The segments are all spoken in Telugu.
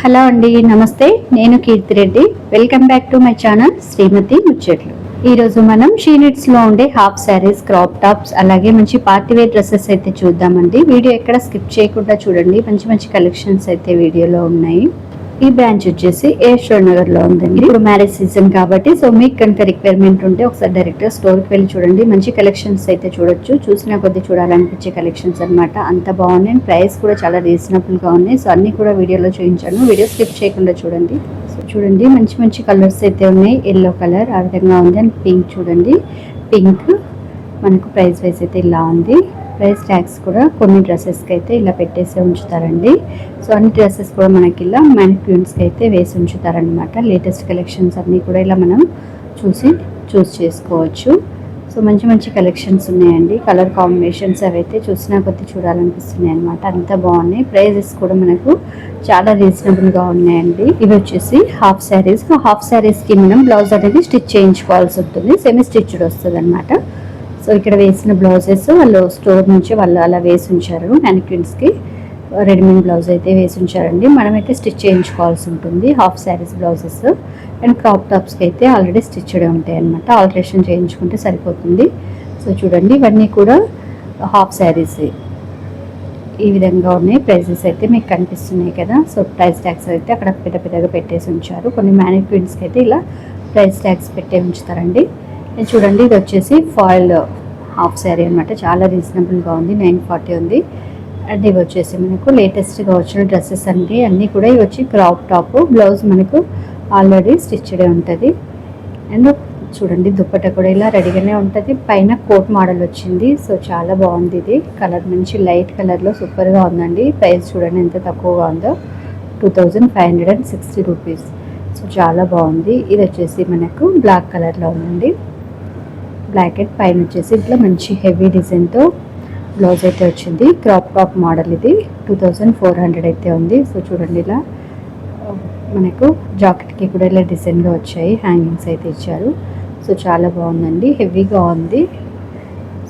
హలో అండి నమస్తే. నేను Keerthi Reddy. Welcome back to my channel Srimathi Muchatlu. ఈరోజు మనం షీనిట్స్లో ఉండే హాఫ్ శారీస్ క్రాప్ టాప్స్ అలాగే మంచి పార్టీ వేర్ డ్రెస్సెస్ అయితే చూద్దామండి. వీడియో ఎక్కడ స్కిప్ చేయకుండా చూడండి. మంచి మంచి కలెక్షన్స్ అయితే వీడియోలో ఉన్నాయి. ఈ బ్రాంచ్ వచ్చేసి ఏశ్వర్ నగర్లో ఉందండి. ఇప్పుడు మ్యారేజ్ సీజన్ కాబట్టి సో మీకు కనుక రిక్వైర్మెంట్ ఉంటే ఒకసారి డైరెక్ట్గా స్టోర్కి వెళ్ళి చూడండి. మంచి కలెక్షన్స్ అయితే చూడొచ్చు. చూసిన కొద్ది చూడాలనిపించే కలెక్షన్స్ అన్నమాట. అంత బాగున్నాయి. ప్రైస్ కూడా చాలా రీజనబుల్గా ఉన్నాయి. సో అన్ని కూడా వీడియోలో చూపించాను. వీడియో స్కిప్ చేయకుండా చూడండి. సో చూడండి మంచి మంచి కలర్స్ అయితే ఉన్నాయి. ఎల్లో కలర్ ఆ విధంగా ఉంది. అండ్ పింక్ చూడండి. పింక్ మనకు ప్రైస్ వైజ్ అయితే ఇలా ఉంది. ప్రైస్ ట్యాగ్స్ కూడా కొన్ని డ్రెస్సెస్కి అయితే ఇలా పెట్టేసి ఉంచుతారండి. సో అన్ని డ్రెస్సెస్ కూడా మనకి ఇలా మ్యానిక్యూన్స్కి అయితే వేసి ఉంచుతారనమాట లేటెస్ట్ కలెక్షన్స్ అన్నీ కూడా ఇలా మనం చూసి చూస్ చేసుకోవచ్చు. సో మంచి మంచి కలెక్షన్స్ ఉన్నాయండి. కలర్ కాంబినేషన్స్ అవి అయితే చూసినా కొద్ది చూడాలనిపిస్తున్నాయి అనమాట అంత బాగున్నాయి. ప్రైజెస్ కూడా మనకు చాలా రీజనబుల్గా ఉన్నాయండి. ఇవి వచ్చేసి హాఫ్ శారీస్. హాఫ్ శారీస్కి మనం బ్లౌజ్ అనేది స్టిచ్ చేయించుకోవాల్సి ఉంటుంది. సెమీ స్టిచ్డ్ వస్తుంది అనమాట సో ఇక్కడ వేసిన బ్లౌజెస్ వాళ్ళు స్టోర్ నుంచి వాళ్ళు అలా వేసి ఉంచారు మ్యానిక్విన్స్కి రెడీమేడ్ బ్లౌజ్ అయితే వేసి ఉంచారండి. మనమైతే స్టిచ్ చేయించుకోవాల్సి ఉంటుంది half saris blouses. And crop టాప్స్కి అయితే ఆల్రెడీ స్టిచ్డ్ ఉంటాయి అనమాట ఆల్టరేషన్ చేయించుకుంటే సరిపోతుంది. సో చూడండి ఇవన్నీ కూడా హాఫ్ శారీస్ ఈ విధంగా ఉన్నాయి. ప్రైజెస్ అయితే మీకు కనిపిస్తున్నాయి కదా. సో ప్రైస్ ట్యాగ్స్ అయితే అక్కడ పెద్ద పెద్దగా పెట్టేసి ఉంచారు. కొన్ని మ్యానిక్విన్స్కి అయితే ఇలా ప్రైస్ ట్యాగ్స్ పెట్టే ఉంచుతారండి. చూడండి ఇది వచ్చేసి ఫాయిల్ హాఫ్ శారీ అనమాట చాలా రీజనబుల్గా ఉంది నైన్ ఫార్టీ ఉంది. అండ్ ఇవి వచ్చేసి మనకు లేటెస్ట్గా వచ్చిన డ్రెస్సెస్ అండి. అన్నీ కూడా ఇవి వచ్చి క్రాప్ టాప్ బ్లౌజ్ మనకు ఆల్రెడీ స్టిచ్డే ఉంటుంది. అండ్ చూడండి దుప్పట కూడా ఇలా రెడీగానే ఉంటుంది. పైన కోట్ మోడల్ వచ్చింది సో చాలా బాగుంది ఇది. కలర్ మంచి లైట్ కలర్లో సూపర్గా ఉందండి. ప్రైస్ చూడండి ఎంత తక్కువగా ఉందో. Two thousand five hundred and sixty rupees. So చాలా బాగుంది. ఇది వచ్చేసి మనకు బ్లాక్ కలర్లో ఉందండి. బ్లాక్ అండ్ పైన వచ్చేసి ఇట్లా మంచి హెవీ డిజైన్తో బ్లౌజ్ అయితే వచ్చింది. క్రాప్ టాప్ మోడల్ ఇది. టూ థౌజండ్ ఫోర్ హండ్రెడ్ అయితే ఉంది. సో చూడండి ఇలా మనకు జాకెట్కి కూడా ఇలా డిజైన్గా వచ్చాయి. హ్యాంగింగ్స్ అయితే ఇచ్చారు. సో చాలా బాగుందండి. హెవీగా ఉంది.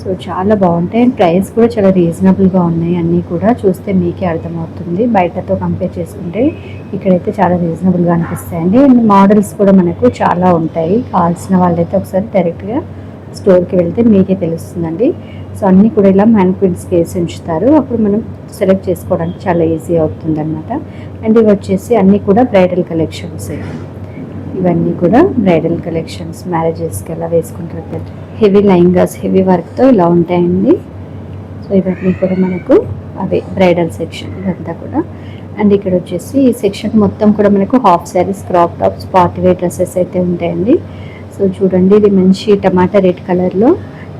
సో చాలా బాగుంటాయి. అండ్ ప్రైస్ కూడా చాలా రీజనబుల్గా ఉన్నాయి. అన్నీ కూడా చూస్తే మీకే అర్థమవుతుంది. బయటతో కంపేర్ చేసుకుంటే ఇక్కడైతే చాలా రీజనబుల్గా అనిపిస్తాయండి. అండ్ మోడల్స్ కూడా మనకు చాలా ఉంటాయి. కావాల్సిన వాళ్ళైతే ఒకసారి డైరెక్ట్గా స్టోర్కి వెళ్తే మీకే తెలుస్తుందండి. సో అన్నీ కూడా ఇలా మ్యాన్క్విన్స్కి వేసి ఉంచుతారు. అప్పుడు మనం సెలెక్ట్ చేసుకోవడానికి చాలా ఈజీ అవుతుంది అనమాట అండ్ ఇవి వచ్చేసి అన్నీ కూడా బ్రైడల్ కలెక్షన్స్ ఇవన్నీ కూడా బ్రైడల్ కలెక్షన్స్ మ్యారేజెస్కి ఎలా వేసుకుంటారు హెవీ లైంగాస్ హెవీ వర్క్తో ఇలా ఉంటాయండి. సో ఇవన్నీ కూడా మనకు అవే బ్రైడల్ సెక్షన్ ఇదంతా కూడా. అండ్ ఇక్కడ వచ్చేసి ఈ సెక్షన్ మొత్తం కూడా మనకు half saris crop tops party wear dresses అయితే ఉంటాయండి. సో చూడండి ఇది మంచి టమాటా రెడ్ కలర్లో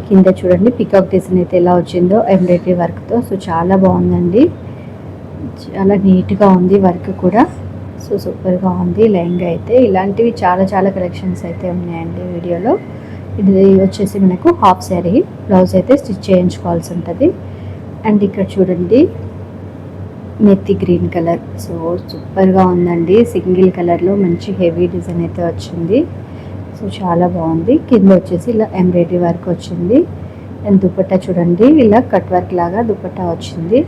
కింద చూడండి పికాక్ డిజైన్ అయితే ఎలా వచ్చిందో ఎంబ్రాయిడరీ వర్క్తో సో చాలా బాగుందండి. చాలా నీట్గా ఉంది వర్క్ కూడా. సో సూపర్గా ఉంది లెహంగా అయితే. ఇలాంటివి చాలా చాలా కలెక్షన్స్ అయితే ఉన్నాయండి వీడియోలో. ఇది వచ్చేసి మనకు హాఫ్ శారీ బ్లౌజ్ అయితే స్టిచ్ చేయించుకోవాల్సి ఉంటుంది. అండ్ ఇక్కడ చూడండి మెత్తి గ్రీన్ కలర్ సో సూపర్గా ఉందండి. సింగిల్ కలర్లో మంచి హెవీ డిజైన్ అయితే వచ్చింది. సో చాలా బాగుంది. కింద వచ్చేసి ఇలా ఎంబ్రాయిడరీ వర్క్ వచ్చింది. అండ్ దుపట్టా చూడండి ఇలా కట్ వర్క్ లాగా దుపట్టా వచ్చింది.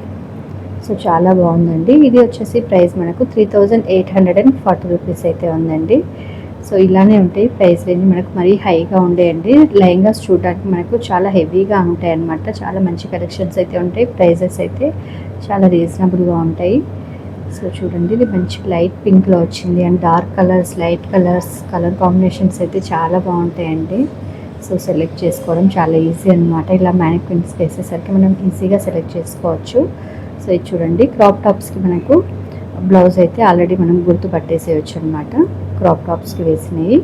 సో చాలా బాగుందండి. ఇది వచ్చేసి ప్రైస్ మనకు three thousand eight hundred and forty rupees అయితే ఉందండి. సో ఇలానే ఉంటాయి. ప్రైస్ రేంజ్ మనకు మరీ హైగా ఉండేయండి. లెహంగాస్ చూడడానికి మనకు చాలా హెవీగా ఉంటాయి అన్నమాట చాలా మంచి కలెక్షన్స్ అయితే ఉంటాయి. ప్రైజెస్ అయితే చాలా రీజనబుల్గా ఉంటాయి. సో చూడండి ఇది మంచి లైట్ పింక్లో వచ్చింది. And dark colours light colours colour combinations అయితే చాలా బాగుంటాయండి. సో సెలెక్ట్ చేసుకోవడం చాలా ఈజీ అనమాట ఇలా మ్యానిక్విన్స్ వేసేసరికి మనం ఈజీగా సెలెక్ట్ చేసుకోవచ్చు. సో ఇది చూడండి క్రాప్ టాప్స్కి మనకు బ్లౌజ్ అయితే ఆల్రెడీ మనం గుర్తు పట్టేసేయచ్చు అనమాట క్రాప్ టాప్స్కి వేసినవి.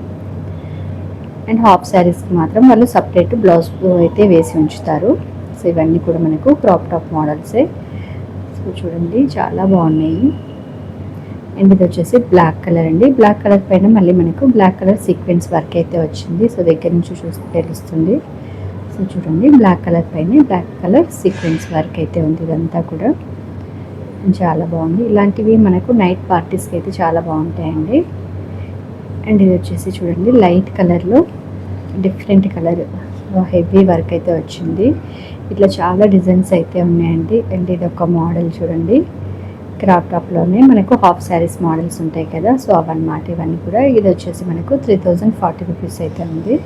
అండ్ హాఫ్ శారీస్కి మాత్రం వాళ్ళు సపరేట్ బ్లౌజ్ అయితే వేసి ఉంచుతారు. సో ఇవన్నీ కూడా మనకు క్రాప్ టాప్ మోడల్సే. చూడండి చాలా బాగున్నాయి. అండ్ ఇది వచ్చేసి బ్లాక్ కలర్ అండి. బ్లాక్ కలర్ పైన మళ్ళీ మనకు బ్లాక్ కలర్ సీక్వెన్స్ వర్క్ అయితే వచ్చింది. సో దగ్గర నుంచి చూస్తే తెలుస్తుంది. సో చూడండి బ్లాక్ కలర్ పైన బ్లాక్ కలర్ సీక్వెన్స్ వర్క్ అయితే ఉంది ఇదంతా కూడా. చాలా బాగుంది. ఇలాంటివి మనకు నైట్ పార్టీస్కి అయితే చాలా బాగుంటాయండి. అండ్ ఇది వచ్చేసి చూడండి లైట్ కలర్లో డిఫరెంట్ కలర్ హెవీ వర్క్ అయితే వచ్చింది. ఇట్లా చాలా డిజైన్స్ అయితే ఉన్నాయండి. అండ్ ఇది ఒక మోడల్ చూడండి. క్రాప్ టాప్లోనే మనకు హాఫ్ శారీస్ మోడల్స్ ఉంటాయి కదా. సో అవన్నమాట ఇవన్నీ కూడా. ఇది వచ్చేసి మనకు త్రీ థౌజండ్ ఫార్టీ రూపీస్ అయితే ఉంది.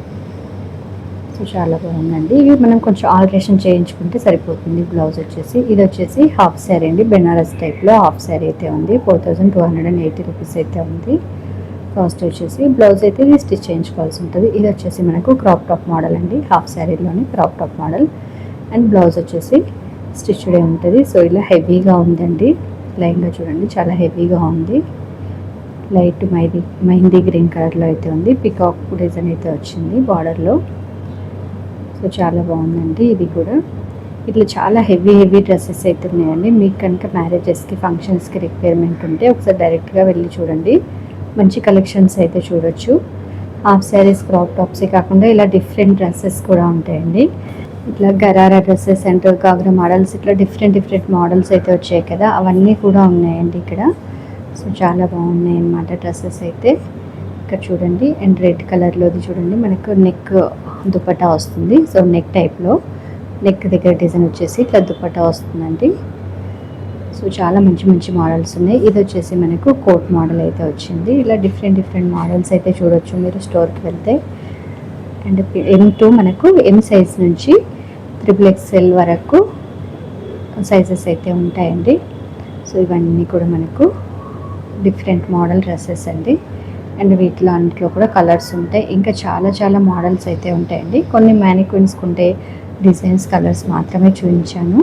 సో చాలా బాగుందండి. ఇవి మనం కొంచెం ఆల్ట్రేషన్ చేయించుకుంటే సరిపోతుంది బ్లౌజ్ వచ్చేసి. ఇది వచ్చేసి హాఫ్ శారీ అండి. బెనారస్ టైప్లో హాఫ్ శారీ అయితే ఉంది. Four thousand two hundred and eighty rupees అయితే ఉంది. కాస్ట్ వచ్చేసి బ్లౌజ్ అయితే ఇది స్టిచ్ చేయించుకోవాల్సి ఉంటుంది. ఇది వచ్చేసి మనకు క్రాప్ టాప్ మోడల్ అండి. Half శారీలోనే crop top model. And blouse వచ్చేసి స్టిచ్డే ఉంటుంది. సో ఇలా హెవీగా ఉందండి. లైన్గా చూడండి చాలా హెవీగా ఉంది. లైట్ మైది మెహందీ గ్రీన్ కలర్లో అయితే ఉంది. పికాక్ డిజైన్ అయితే వచ్చింది బార్డర్లో సో చాలా బాగుందండి ఇది కూడా. ఇట్లా చాలా హెవీ హెవీ డ్రెస్సెస్ అయితే ఉన్నాయండి. మీకు కనుక మ్యారేజెస్కి ఫంక్షన్స్కి రిక్వైర్మెంట్ ఉంటే ఒకసారి డైరెక్ట్గా వెళ్ళి చూడండి. మంచి కలెక్షన్స్ అయితే చూడొచ్చు. హాఫ్ శారీస్ క్రాప్ టాప్సే కాకుండా ఇలా డిఫరెంట్ డ్రెస్సెస్ కూడా ఉంటాయండి. ఇట్లా gharara dresses and ghagra models ఇట్లా డిఫరెంట్ డిఫరెంట్ మోడల్స్ అయితే వచ్చాయి కదా అవన్నీ కూడా ఉన్నాయండి ఇక్కడ. సో చాలా బాగున్నాయి అన్నమాట డ్రెస్సెస్ అయితే. ఇక్కడ చూడండి అండ్ రెడ్ కలర్లోది చూడండి మనకు నెక్ దుపట్టా వస్తుంది. సో నెక్ టైప్లో నెక్ దగ్గర డిజైన్ వచ్చేసి ఇట్లా దుపట్టా వస్తుందండి. సో చాలా మంచి మంచి మోడల్స్ ఉన్నాయి. ఇది వచ్చేసి మనకు కోట్ మోడల్ అయితే వచ్చింది. ఇలా డిఫరెంట్ డిఫరెంట్ మోడల్స్ అయితే చూడొచ్చు మీరు స్టోర్కి వెళ్తే. అండ్ ఎం టూ మనకు ఎం సైజ్ నుంచి త్రిపుల్ ఎక్స్ఎల్ వరకు సైజెస్ అయితే ఉంటాయండి. సో ఇవన్నీ కూడా మనకు డిఫరెంట్ మోడల్ డ్రెస్సెస్ అండి. అండ్ వీటిలో అన్నింటిలో కూడా కలర్స్ ఉంటాయి. ఇంకా చాలా చాలా మోడల్స్ అయితే ఉంటాయండి. కొన్ని మ్యానిక్విన్స్కి ఉంటే డిజైన్స్ కలర్స్ మాత్రమే చూపించాను.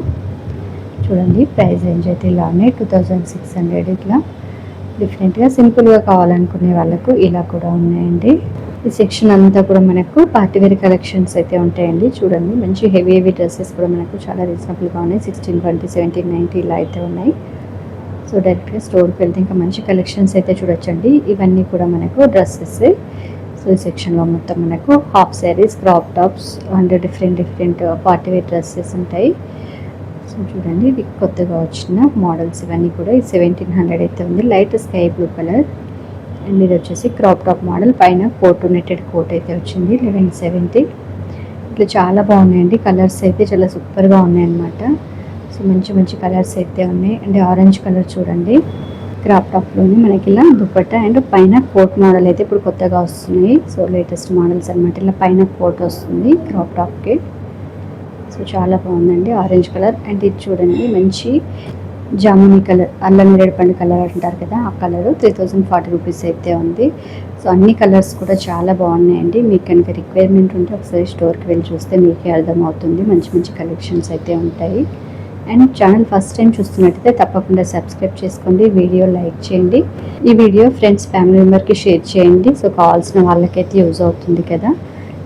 చూడండి ప్రైస్ రేంజ్ అయితే ఇలా ఉన్నాయి టూ థౌజండ్ సిక్స్ హండ్రెడ్ ఇట్లా డిఫరెంట్గా సింపుల్గా కావాలనుకునే వాళ్ళకు ఇలా కూడా ఉన్నాయండి. ఈ సెక్షన్ అంతా కూడా మనకు పార్టీ వేర్ కలెక్షన్స్ అయితే ఉంటాయండి. చూడండి మంచి హెవీ హెవీ డ్రెస్సెస్ కూడా మనకు చాలా రీజనబుల్గా ఉన్నాయి. సిక్స్టీన్ ట్వంటీ సెవెంటీన్ నైన్టీ ఇలా అయితే ఉన్నాయి. సో డైరెక్ట్గా స్టోర్కి వెళ్తే ఇంకా మంచి కలెక్షన్స్ అయితే చూడొచ్చండి. ఇవన్నీ కూడా మనకు డ్రెస్సెస్ సో ఈ సెక్షన్లో మొత్తం మనకు half saris crop tops and different different party wear dresses ఉంటాయి. సో చూడండి ఇవి కొత్తగా వచ్చిన మోడల్స్ ఇవన్నీ కూడా ఈ సెవెంటీన్ హండ్రెడ్ అయితే ఉంది. Light sky blue colour and ఇది వచ్చేసి క్రాప్ టాప్ మోడల్ పైన కోట్ నెట్టెడ్ కోట్ అయితే వచ్చింది. లెవెన్ సెవెంటీ ఇట్లా చాలా బాగున్నాయండి. కలర్స్ అయితే చాలా సూపర్గా ఉన్నాయన్నమాట. సో మంచి మంచి కలర్స్ అయితే ఉన్నాయి. అండ్ ఆరెంజ్ కలర్ చూడండి. క్రాప్ టాప్లోని మనకి ఇలా దుపట్టా అండ్ పైన కోట్ మోడల్ అయితే ఇప్పుడు కొత్తగా వస్తున్నాయి. సో లేటెస్ట్ మోడల్స్ అనమాట ఇలా పైన కోట్ వస్తుంది క్రాప్ టాప్కి సో చాలా బాగుందండి. ఆరెంజ్ కలర్ అండ్ ఇది చూడండి. మంచి జాముని కలర్ అల్లం నేరేడు పండు కలర్ అంటారు కదా ఆ colour three thousand forty rupees అయితే ఉంది. సో అన్ని కలర్స్ కూడా చాలా బాగున్నాయండి. మీకు కనుక రిక్వైర్మెంట్ ఉంటే ఒకసారి స్టోర్కి వెళ్ళి చూస్తే మీకే అర్థమవుతుంది. మంచి మంచి కలెక్షన్స్ అయితే ఉంటాయి. అండ్ ఛానల్ ఫస్ట్ టైం చూస్తున్నట్టయితే తప్పకుండా సబ్స్క్రైబ్ చేసుకోండి వీడియో లైక్ చేయండి. ఈ వీడియో ఫ్రెండ్స్ ఫ్యామిలీ మెంబర్కి షేర్ చేయండి. సో కావాల్సిన వాళ్ళకైతే యూజ్ అవుతుంది కదా.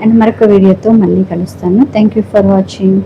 అండ్ మరొక వీడియోతో మళ్ళీ కలుస్తాను. Thank you for watching